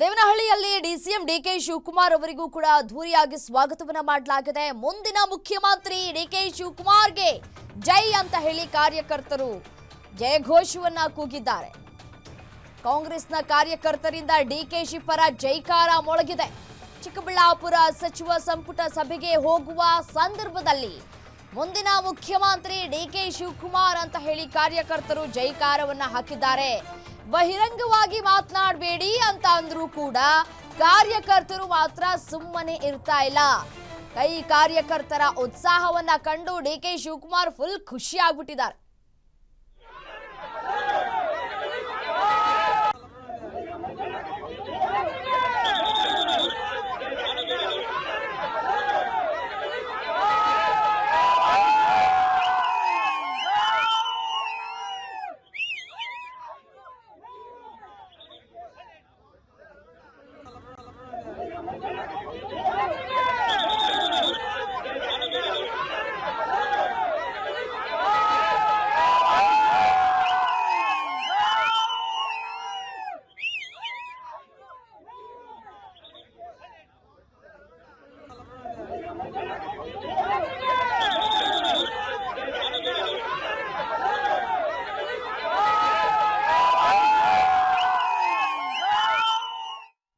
ದೇವನಹಳ್ಳಿಯಲ್ಲಿ DCM DK Shivakumar ಅವರಿಗೂ ಕೂಡ ಅದ್ಧೂರಿಯಾಗಿ ಸ್ವಾಗತವನ್ನ ಮಾಡಲಾಗಿದೆ. ಮುಂದಿನ ಮುಖ್ಯಮಂತ್ರಿ ಡಿಕೆ ಶಿವಕುಮಾರ್ಗೆ ಜೈ ಅಂತ ಹೇಳಿ ಕಾರ್ಯಕರ್ತರು ಜಯ ಘೋಷವನ್ನ ಕೂಗಿದ್ದಾರೆ. ಕಾಂಗ್ರೆಸ್ನ ಕಾರ್ಯಕರ್ತರಿಂದ ಡಿಕೆಶಿ ಪರ ಜೈಕಾರ ಮೊಳಗಿದೆ. ಚಿಕ್ಕಬಳ್ಳಾಪುರ ಸಚಿವ ಸಂಪುಟ ಸಭೆಗೆ ಹೋಗುವ ಸಂದರ್ಭದಲ್ಲಿ ಮುಂದಿನ ಮುಖ್ಯಮಂತ್ರಿ ಡಿಕೆ ಶಿವಕುಮಾರ್ ಅಂತ ಹೇಳಿ ಕಾರ್ಯಕರ್ತರು ಜೈಕಾರವನ್ನ ಹಾಕಿದ್ದಾರೆ. ಬಹಿರಂಗವಾಗಿ ಮಾತನಾಡಬೇಡಿ ಅಂತ ಅಂದ್ರೂ ಕೂಡ ಕಾರ್ಯಕರ್ತರು ಮಾತ್ರ ಸುಮ್ಮನೆ ಇರ್ತಾ ಇಲ್ಲ. ಕೈ ಕಾರ್ಯಕರ್ತರ ಉತ್ಸಾಹವನ್ನ ಕಂಡು ಡಿ ಕೆ ಶಿವಕುಮಾರ್ ಫುಲ್ ಖುಷಿ ಆಗ್ಬಿಟ್ಟಿದ್ದಾರೆ.